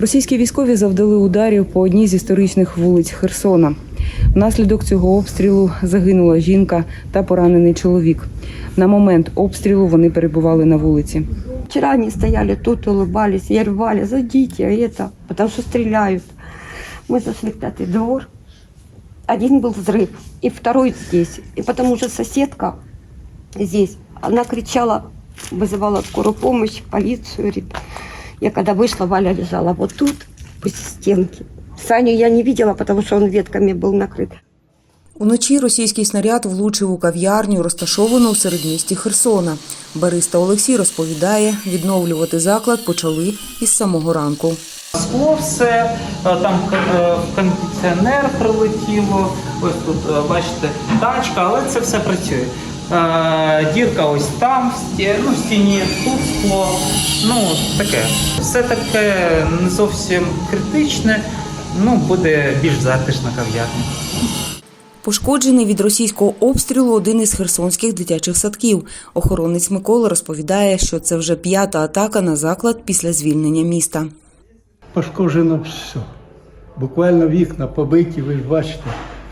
Російські військові завдали ударів по одній з історичних вулиць Херсона. Внаслідок цього обстрілу загинула жінка та поранений чоловік. На момент обстрілу вони перебували на вулиці. Вчера они стояли тут, улыбались, я рвали, зайдите, это, потому что стреляют. Мы зашли в пятый двор, один был взрыв, и второй здесь. И потому что соседка здесь, она кричала, вызывала скорую помощь, полицию. ребят. Я когда вышла, Валя лежала вот тут, по стенке. Саню я не видела, потому что он ветками был накрыт. Уночі російський снаряд влучив у кав'ярню, розташовану у середмісті Херсона. Бариста Олексій розповідає, відновлювати заклад почали із самого ранку. Скло все, е, там е, кондиціонер прилетіло, ось тут е, бачите тачка, але це все працює. Е, Дірка ось там, в сті- ну, в стіні, тут скло. Ну, таке. Все таке не зовсім критичне, ну, буде більш затишна кав'ярня. Пошкоджений від російського обстрілу один із херсонських дитячих садків. Охоронець Микола розповідає, що це вже п'ята атака на заклад після звільнення міста. пошкоджено все. Буквально вікна побиті, ви ж бачите.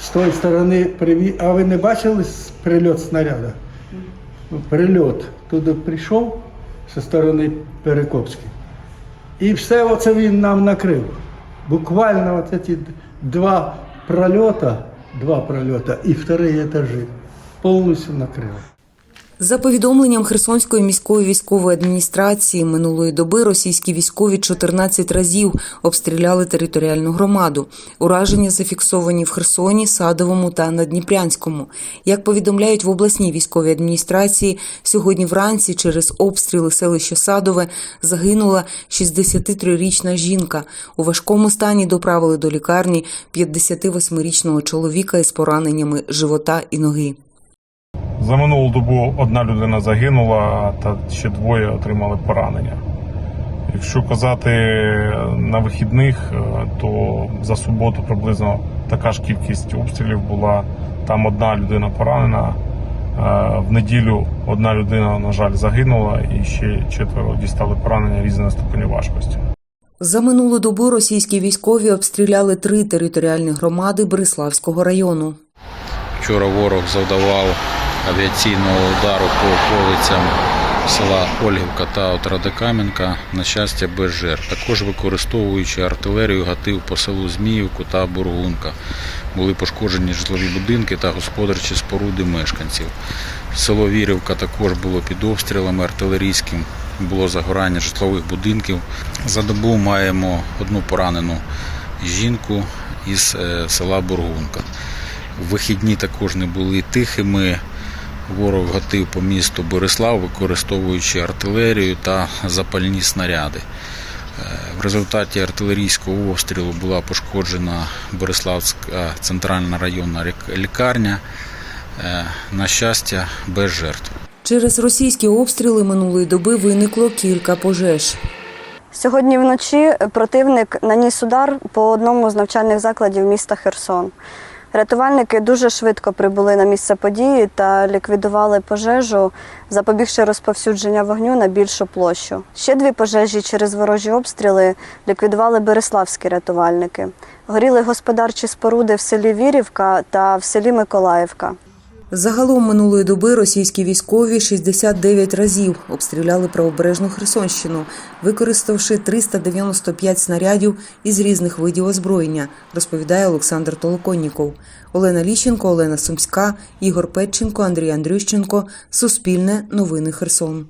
З тої сторони приві... А ви не бачили прильот снаряда? Ну, Прильот туди прийшов зі сторони Перекопської. І все оце він нам накрив. Буквально от ці два прольота, два прольота і вторі етажі повністю накрив. За повідомленням Херсонської міської військової адміністрації минулої доби російські військові 14 разів обстріляли територіальну громаду. Ураження зафіксовані в Херсоні, Садовому та Надніпрянському. Як повідомляють в обласній військовій адміністрації, сьогодні вранці через обстріли селища Садове загинула 63-річна жінка. У важкому стані доправили до лікарні 58-річного чоловіка із пораненнями живота і ноги. За минулу добу одна людина загинула, та ще двоє отримали поранення. Якщо казати на вихідних, е, то за суботу приблизно така ж кількість обстрілів була. Там одна людина поранена. Е, В неділю одна людина, на жаль, загинула, і ще четверо дістали поранення різної ступені важкості. За минулу добу російські військові обстріляли три територіальні громади Береславського району. Вчора ворог завдавав авіаційного удару по околицям села Ольгівка та Отрадикам'янка, на щастя, без жертв. Також використовуючи артилерію, гатив по селу Зміївку та Бургунка. Були пошкоджені житлові будинки та господарчі споруди мешканців. Село Вірівка також було під обстрілами артилерійським, було загорання житлових будинків. За добу маємо одну поранену жінку із е, села Бургунка. Вихідні також не були тихими. Ворог гатив по місту Борислав, використовуючи артилерію та запальні снаряди. Е, В результаті артилерійського обстрілу була пошкоджена Бориславська центральна районна лікарня. Е, На щастя, без жертв. Через російські обстріли минулої доби виникло кілька пожеж. Сьогодні вночі противник наніс удар по одному з навчальних закладів міста Херсон. Рятувальники дуже швидко прибули на місце події та ліквідували пожежу, запобігши розповсюдження вогню на більшу площу. Ще дві пожежі через ворожі обстріли ліквідували береславські рятувальники. Горіли господарчі споруди в селі Вірівка та в селі Миколаївка. Загалом минулої доби російські військові 69 разів обстріляли правобережну Херсонщину, використавши 395 снарядів із різних видів озброєння, розповідає Олександр Толоконніков. Олена Ліщенко, Олена Сумська, Ігор Петченко, Андрій Андрющенко. Суспільне новини Херсон.